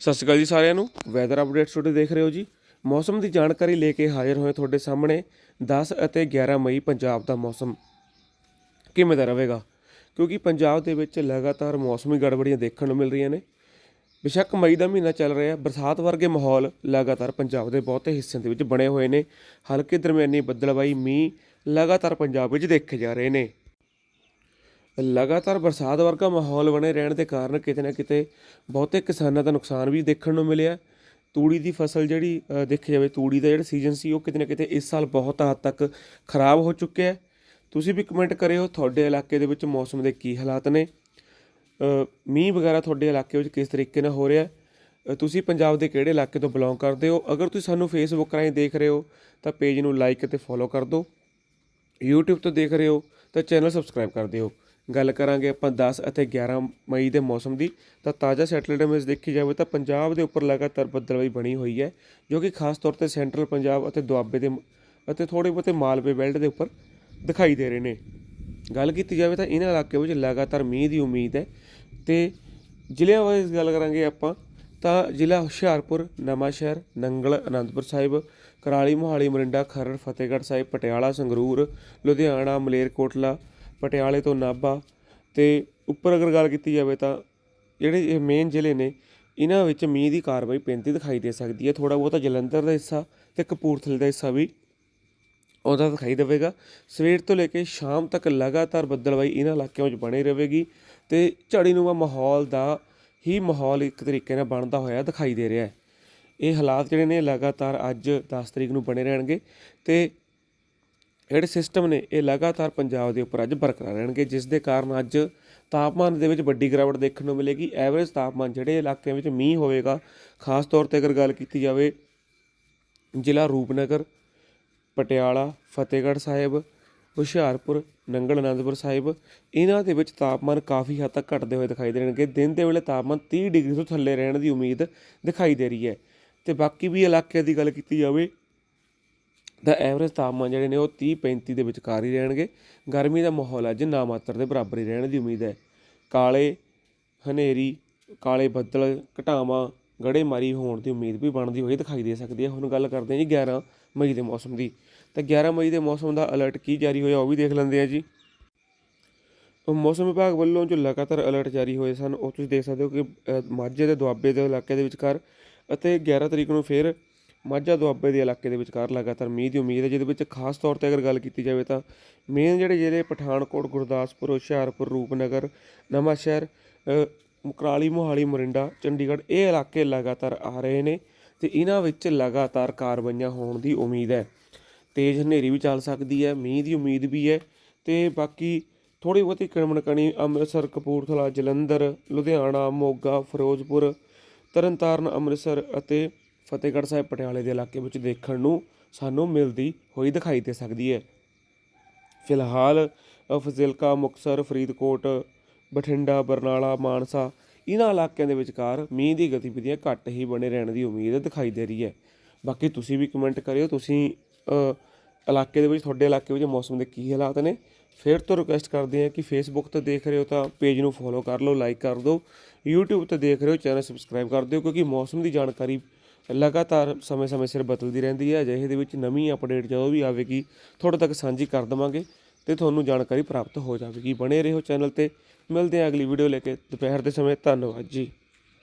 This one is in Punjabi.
ਸਤਿ ਸ਼੍ਰੀ ਅਕਾਲ ਜੀ ਸਾਰਿਆਂ ਨੂੰ। ਵੈਦਰ ਅਪਡੇਟਸ ਤੁਹਾਡੇ ਦੇਖ ਰਹੇ ਹੋ ਜੀ। ਮੌਸਮ ਦੀ ਜਾਣਕਾਰੀ ਲੈ ਕੇ ਹਾਜ਼ਰ ਹੋਏ ਤੁਹਾਡੇ ਸਾਹਮਣੇ 10 ਅਤੇ 11 ਮਈ ਪੰਜਾਬ ਦਾ ਮੌਸਮ। ਕਿਵੇਂ ਦਾ ਰਹੇਗਾ? ਕਿਉਂਕਿ ਪੰਜਾਬ ਦੇ ਵਿੱਚ ਲਗਾਤਾਰ ਮੌਸਮੀ ਗੜਬੜੀਆਂ ਦੇਖਣ ਨੂੰ ਮਿਲ ਰਹੀਆਂ ਨੇ। ਬੇਸ਼ੱਕ ਮਈ ਦਾ ਮਹੀਨਾ ਚੱਲ ਰਿਹਾ, ਬਰਸਾਤ ਵਰਗੇ ਮਾਹੌਲ ਲਗਾਤਾਰ ਪੰਜਾਬ ਦੇ ਬਹੁਤੇ ਹਿੱਸਿਆਂ ਦੇ ਵਿੱਚ ਬਣੇ ਹੋਏ ਨੇ। ਹਲਕੇ ਦਰਮਿਆਨੀ ਬੱਦਲਬਾਈ ਮੀਂਹ ਲਗਾਤਾਰ ਪੰਜਾਬ ਵਿੱਚ ਦੇਖੇ ਜਾ ਰਹੇ ਨੇ। ਲਗਾਤਾਰ ਬਰਸਾਤ ਵਰਗਾ ਮਾਹੌਲ ਬਣੇ ਰਹਿਣ ਦੇ ਕਾਰਨ ਕਿਤੇ ਨਾ ਕਿਤੇ ਬਹੁਤੇ ਕਿਸਾਨਾਂ ਦਾ ਨੁਕਸਾਨ ਵੀ ਦੇਖਣ ਨੂੰ ਮਿਲਿਆ। ਤੂੜੀ ਦੀ ਫਸਲ ਜਿਹੜੀ ਅ, ਦੇਖੀ ਜਾਵੇ ਤੂੜੀ ਦਾ ਜਿਹੜਾ ਸੀਜ਼ਨ ਸੀ ਉਹ ਕਿਤੇ ਨਾ ਕਿਤੇ ਇਸ ਸਾਲ ਬਹੁਤ ਹੱਦ ਤੱਕ ਖਰਾਬ ਹੋ ਚੁੱਕਿਆ ਹੈ। ਤੁਸੀਂ ਵੀ ਕਮੈਂਟ ਕਰਿਓ ਤੁਹਾਡੇ ਇਲਾਕੇ ਦੇ ਵਿੱਚ ਮੌਸਮ ਦੇ ਕੀ ਹਾਲਾਤ ਨੇ? ਮੀਂਹ ਵਗੈਰਾ ਤੁਹਾਡੇ ਇਲਾਕੇ ਵਿੱਚ ਕਿਸ ਤਰੀਕੇ ਨਾਲ ਹੋ ਰਿਹਾ ਹੈ? ਤੁਸੀਂ ਪੰਜਾਬ ਦੇ ਕਿਹੜੇ ਇਲਾਕੇ ਤੋਂ ਬਿਲੋਂਗ ਕਰਦੇ ਹੋ? ਅਗਰ ਤੁਸੀਂ ਸਾਨੂੰ ਫੇਸਬੁੱਕ ਰਾਹੀਂ ਦੇਖ ਰਹੇ ਹੋ ਤਾਂ ਪੇਜ ਨੂੰ ਲਾਈਕ ਅਤੇ ਫੋਲੋ ਕਰ ਦਿਓ। YouTube ਤੋਂ ਦੇਖ ਰਹੇ ਹੋ ਤਾਂ ਚੈਨਲ ਸਬਸਕ੍ਰਾਈਬ ਕਰ ਦਿਓ। ਗੱਲ ਕਰਾਂਗੇ ਆਪਾਂ 10 ਅਤੇ 11 ਮਈ ਦੇ ਮੌਸਮ ਦੀ, ਤਾਂ ਤਾਜ਼ਾ ਸੈਟੇਲਾਈਟ ਇਮੇਜ ਦੇਖੀ ਜਾਵੇ ਤਾਂ ਪੰਜਾਬ ਦੇ ਉੱਪਰ ਲਗਾਤਾਰ ਬੱਦਲਵਾਈ ਬਣੀ ਹੋਈ ਹੈ, ਜੋ ਕਿ ਖਾਸ ਤੌਰ ਤੇ ਸੈਂਟਰਲ ਪੰਜਾਬ ਅਤੇ ਦੁਆਬੇ ਦੇ ਅਤੇ ਥੋੜੇ ਬਹੁਤੇ ਮਾਲਵੇ ਬੈਲਟ ਦੇ ਉੱਪਰ ਦਿਖਾਈ ਦੇ ਰਹੇ ਨੇ। ਗੱਲ ਕੀਤੀ ਜਾਵੇ ਤਾਂ ਇਹਨਾਂ ਇਲਾਕੇ ਵਿੱਚ ਲਗਾਤਾਰ ਮੀਂਹ ਦੀ ਉਮੀਦ ਹੈ, ਤੇ ਜ਼ਿਲ੍ਹਿਆਂ ਵਾਈਜ਼ ਗੱਲ ਕਰਾਂਗੇ ਆਪਾਂ, ਤਾਂ ਜ਼ਿਲ੍ਹਾ ਹੁਸ਼ਿਆਰਪੁਰ, ਨਵਾਂਸ਼ਹਿਰ, ਨੰਗਲ, ਅਨੰਦਪੁਰ ਸਾਹਿਬ, ਕਰਾਲੀ, ਮੋਹਾਲੀ, ਮਰਿੰਡਾ, ਖਰੜ, ਫਤਿਹਗੜ੍ਹ ਸਾਹਿਬ, ਪਟਿਆਲਾ, ਸੰਗਰੂਰ, ਲੁਧਿਆਣਾ, ਮਲੇਰਕੋਟਲਾ ਪਟਿਆਲੇ ਤੋਂ ਨਾਭਾ ਅਤੇ ਉੱਪਰ ਅਗਰ ਗੱਲ ਕੀਤੀ ਜਾਵੇ ਤਾਂ ਜਿਹੜੇ ਇਹ ਮੇਨ ਜ਼ਿਲ੍ਹੇ ਨੇ, ਇਹਨਾਂ ਵਿੱਚ ਮੀਂਹ ਦੀ ਕਾਰਵਾਈ ਪੈਂਦੀ ਦਿਖਾਈ ਦੇ ਸਕਦੀ ਹੈ। ਥੋੜ੍ਹਾ ਬਹੁਤਾ ਜਲੰਧਰ ਦਾ ਹਿੱਸਾ ਅਤੇ ਕਪੂਰਥਲੇ ਦਾ ਹਿੱਸਾ ਵੀ ਉਹਦਾ ਦਿਖਾਈ ਦੇਵੇਗਾ। ਸਵੇਰ ਤੋਂ ਲੈ ਕੇ ਸ਼ਾਮ ਤੱਕ ਲਗਾਤਾਰ ਬੱਦਲਵਾਈ ਇਹਨਾਂ ਇਲਾਕਿਆਂ ਵਿੱਚ ਬਣੀ ਰਹੇਗੀ ਤੇ ਝੜੀਨੁਮਾ ਮਾਹੌਲ ਦਾ ਹੀ ਮਾਹੌਲ ਇੱਕ ਤਰੀਕੇ ਨਾਲ ਬਣਦਾ ਹੋਇਆ ਦਿਖਾਈ ਦੇ ਰਿਹਾ ਹੈ। ਇਹ ਹਾਲਾਤ ਜਿਹੜੇ ਨੇ ਲਗਾਤਾਰ ਅੱਜ 10 ਤਰੀਕ ਨੂੰ ਬਣੇ ਰਹਿਣਗੇ ਤੇ ਜਿਹੜੇ ਸਿਸਟਮ ਨੇ, ਇਹ ਲਗਾਤਾਰ ਪੰਜਾਬ ਦੇ ਉੱਪਰ ਅੱਜ ਬਰਕਰਾਰ ਰਹਿਣਗੇ, ਜਿਸ ਦੇ ਕਾਰਨ ਅੱਜ ਤਾਪਮਾਨ ਦੇ ਵਿੱਚ ਵੱਡੀ ਗਿਰਾਵਟ ਦੇਖਣ ਨੂੰ ਮਿਲੇਗੀ। ਐਵਰੇਜ ਤਾਪਮਾਨ ਜਿਹੜੇ ਇਲਾਕਿਆਂ ਵਿੱਚ ਮੀਂਹ ਹੋਵੇਗਾ, ਖਾਸ ਤੌਰ ਤੇ ਅਗਰ ਗੱਲ ਕੀਤੀ ਜਾਵੇ ਜ਼ਿਲ੍ਹਾ ਰੂਪਨਗਰ, ਪਟਿਆਲਾ, ਫਤਿਹਗੜ੍ਹ ਸਾਹਿਬ, ਹੁਸ਼ਿਆਰਪੁਰ, ਨੰਗਲ ਅਨੰਦਪੁਰ ਸਾਹਿਬ, ਇਹਨਾਂ ਦੇ ਵਿੱਚ ਤਾਪਮਾਨ ਕਾਫੀ ਹੱਦ ਤੱਕ ਘਟਦੇ ਹੋਏ ਦਿਖਾਈ ਦੇਣਗੇ ਦਿਨ ਦੇ ਵੇਲੇ ਤਾਪਮਾਨ 30 ਡਿਗਰੀ ਤੋਂ ਥੱਲੇ ਰਹਿਣ ਦੀ ਉਮੀਦ ਦਿਖਾਈ ਦੇ ਰਹੀ ਹੈ। ਤੇ ਬਾਕੀ ਵੀ ਇਲਾਕਿਆਂ ਦੀ ਗੱਲ ਕੀਤੀ ਜਾਵੇ ਦਾ ਐਵਰੇਜ ਤਾਪਮਾਨ ਜਿਹੜੇ ਨੇ ਉਹ 30 35 ਦੇ ਵਿਚਕਾਰ ਹੀ ਰਹਿਣਗੇ। ਗਰਮੀ ਦਾ ਮਾਹੌਲ ਅੱਜ ਨਾ ਮਾਤਰ ਦੇ ਬਰਾਬਰ ਹੀ ਰਹਿਣ ਦੀ ਉਮੀਦ ਹੈ। ਕਾਲੇ, ਹਨੇਰੀ, ਕਾਲੇ ਬੱਦਲ, ਘਟਾਵਾਂ, ਗੜੇਮਾਰੀ ਹੋਣ ਦੀ ਉਮੀਦ ਵੀ ਬਣਦੀ ਹੋਈ ਦਿਖਾਈ ਦੇ ਸਕਦੀ ਹੈ। ਹੁਣ ਗੱਲ ਕਰਦੇ ਹਾਂ ਜੀ 11 ਮਈ ਦੇ ਮੌਸਮ ਦੀ। ਤਾਂ 11 ਮਈ ਦੇ ਮੌਸਮ ਦਾ ਅਲਰਟ ਕੀ ਜਾਰੀ ਹੋਇਆ ਉਹ ਵੀ ਦੇਖ ਲੈਂਦੇ ਆ ਜੀ। ਮੌਸਮ ਵਿਭਾਗ ਵੱਲੋਂ ਜੋ ਲਗਾਤਾਰ ਅਲਰਟ ਜਾਰੀ ਹੋਏ ਸਨ, ਉਹ ਤੁਸੀਂ ਦੇਖ ਸਕਦੇ ਹੋ ਕਿ ਮਾਝੇ ਦੇ ਦੁਆਬੇ ਦੇ ਇਲਾਕੇ ਦੇ ਵਿਚਕਾਰ ਅਤੇ 11 ਤਰੀਕ ਨੂੰ ਫਿਰ ਮਾਝਾ ਦੁਆਬੇ ਦੇ ਇਲਾਕੇ ਦੇ ਵਿਚਕਾਰ ਲਗਾਤਾਰ ਮੀਂਹ ਦੀ ਉਮੀਦ ਹੈ, ਜਿਹਦੇ ਵਿੱਚ ਖਾਸ ਤੌਰ ਤੇ ਅਗਰ ਗੱਲ ਕੀਤੀ ਜਾਵੇ ਤਾਂ ਮੇਨ ਜਿਹੜੇ ਜ਼ਿਲ੍ਹੇ ਪਠਾਨਕੋਟ, ਗੁਰਦਾਸਪੁਰ, ਹੁਸ਼ਿਆਰਪੁਰ, ਰੂਪਨਗਰ, ਨਵਾਂਸ਼ਹਿਰ ਮੁਕਰਾਲੀ ਮੋਹਾਲੀ, ਮੋਰਿੰਡਾ, ਚੰਡੀਗੜ੍ਹ ਇਹ ਇਲਾਕੇ ਲਗਾਤਾਰ ਆ ਰਹੇ ਨੇ ਤੇ ਇਹਨਾਂ ਵਿੱਚ ਲਗਾਤਾਰ ਕਾਰਵਾਈਆਂ ਹੋਣ ਦੀ ਉਮੀਦ ਹੈ। ਤੇਜ਼ ਹਨੇਰੀ ਵੀ ਚੱਲ ਸਕਦੀ ਹੈ, ਮੀਂਹ ਦੀ ਉਮੀਦ ਵੀ ਹੈ ਤੇ ਬਾਕੀ ਥੋੜੀ ਬਹੁਤੀ ਕਣਮਣਕਣੀ ਅੰਮ੍ਰਿਤਸਰ, ਕਪੂਰਥਲਾ, ਜਲੰਧਰ, ਲੁਧਿਆਣਾ, ਮੋਗਾ, ਫਿਰੋਜ਼ਪੁਰ, ਤਰਨਤਾਰਨ, ਅੰਮ੍ਰਿਤਸਰ ਅਤੇ ਫਤਿਹਗੜ੍ਹ ਸਾਹਿਬ ਪਟਿਆਲੇ ਦੇ ਇਲਾਕੇ ਵਿੱਚ ਦੇਖਣ ਨੂੰ ਸਾਨੂੰ ਮਿਲਦੀ ਹੋਈ ਦਿਖਾਈ ਦੇ ਸਕਦੀ ਹੈ। ਫਿਲਹਾਲ ਫਜ਼ਿਲਕਾ ਮੁਕਤਸਰ, ਫਰੀਦਕੋਟ, ਬਠਿੰਡਾ, ਬਰਨਾਲਾ, ਮਾਨਸਾ ਇਹਨਾਂ ਇਲਾਕਿਆਂ ਦੇ ਵਿਚਕਾਰ ਮੀਂਹ ਦੀ ਗਤੀਵਿਧੀਆਂ ਘੱਟ ਹੀ ਬਣੇ ਰਹਿਣ ਦੀ ਉਮੀਦ ਦਿਖਾਈ ਦੇ ਰਹੀ ਹੈ। ਬਾਕੀ ਤੁਸੀਂ ਵੀ ਕਮੈਂਟ ਕਰਿਓ, ਤੁਸੀਂ ਇਲਾਕੇ ਦੇ ਵਿੱਚ, ਤੁਹਾਡੇ ਇਲਾਕੇ ਵਿੱਚ ਮੌਸਮ ਦੇ ਕੀ ਹਾਲਾਤ ਨੇ? ਫਿਰ ਤੋਂ ਰਿਕੁਐਸਟ ਕਰਦੇ ਹਾਂ ਕਿ ਫੇਸਬੁੱਕ ਤੇ ਦੇਖ ਰਹੇ ਹੋ ਤਾਂ ਪੇਜ ਨੂੰ ਫੋਲੋ ਕਰ ਲਓ ਲਾਈਕ ਕਰ ਦਿਓ, YouTube ਤੇ ਦੇਖ ਰਹੇ ਹੋ ਚੈਨਲ ਸਬਸਕ੍ਰਾਈਬ ਕਰ ਦਿਓ, ਕਿਉਂਕਿ ਮੌਸਮ ਦੀ ਜਾਣਕਾਰੀ ਲਗਾਤਾਰ ਸਮੇਂ-ਸਮੇਂ ਸਿਰ ਬਦਲਦੀ ਰਹਿੰਦੀ ਹੈ। ਅਜਿਹੇ ਦੇ ਵਿੱਚ ਨਵੀਂ ਅਪਡੇਟ ਜਦੋਂ ਵੀ ਆਵੇਗੀ, ਤੁਹਾਡੇ ਤੱਕ ਸਾਂਝੀ ਕਰ ਦਵਾਂਗੇ ਤੇ ਤੁਹਾਨੂੰ ਜਾਣਕਾਰੀ ਪ੍ਰਾਪਤ ਹੋ ਜਾਵੇਗੀ। ਬਣੇ ਰਹੋ ਚੈਨਲ ਤੇ। ਮਿਲਦੇ ਹਾਂ ਅਗਲੀ ਵੀਡੀਓ ਲੈ ਕੇ। ਦੁਪਹਿਰ ਦੇ ਸਮੇਂ। ਧੰਨਵਾਦ ਜੀ।